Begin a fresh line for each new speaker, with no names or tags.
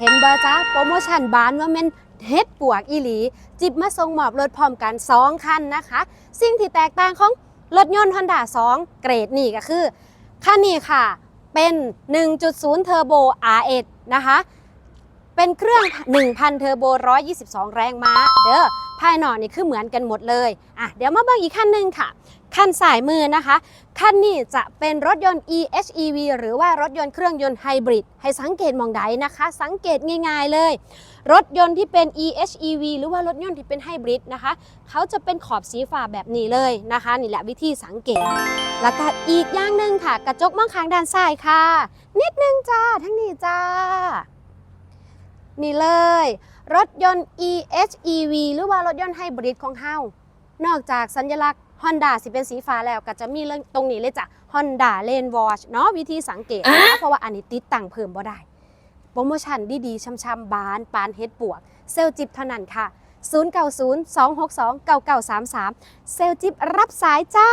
เห็นบ่จ้าโปรโมชั่นบานว่าแม่นเฮ็ดปวกอีหลี จิบมาส่งมอบรถพร้อมกัน 2 คันนะคะ สิ่งที่แตกต่างของรถยนต์ Honda 2 เกรดนี่ก็คือ คันนี้ค่ะ เป็น 1.0 เทอร์โบ R8 นะคะ เป็นเครื่อง 1,000 เทอร์โบ 122 แรงม้า เด้อภายนอกนี่คือเหมือนกันหมดเลย อะ เดี๋ยวมาเบิ่งอีกคันหนึ่งค่ะ คันสายมือนะคะคันนี้จะเป็นรถยนต์ EHEV หรือว่ารถยนต์เครื่องยนต์ไฮบริดให้สังเกตมองใดนะคะ สังเกตง่ายๆเลย รถยนต์ที่เป็น EHEV หรือว่ารถยนต์ที่เป็นไฮบริดนะคะเขาจะเป็นขอบสีฟ้าแบบนี้เลยนะคะนี่แหละวิธีสังเกต แล้วก็อีกอย่างหนึ่งค่ะ กระจกมองข้างด้านซ้ายค่ะ นิดนึงจ้าทั้งนี้จ้านี่เลย รถยนต์ EHEV หรือว่ารถยนต์ไฮบริดของเฮา นอกจากสัญลักษณ์ Honda สิเป็นสีฟ้าแล้วก็จะมีเรื่องตรงนี้เลยจ้ะ Honda Lane Watch เนาะวิธีสังเกตนะคะเพราะว่าอันนี้ติดตั้งเพิ่มบ่ได้ โปรโมชั่นดีๆช่ำๆบานปานเฮ็ดปวก เซลลจิบเท่านั้นค่ะ 090 262 9933 เซลลจิบรับสายจ้า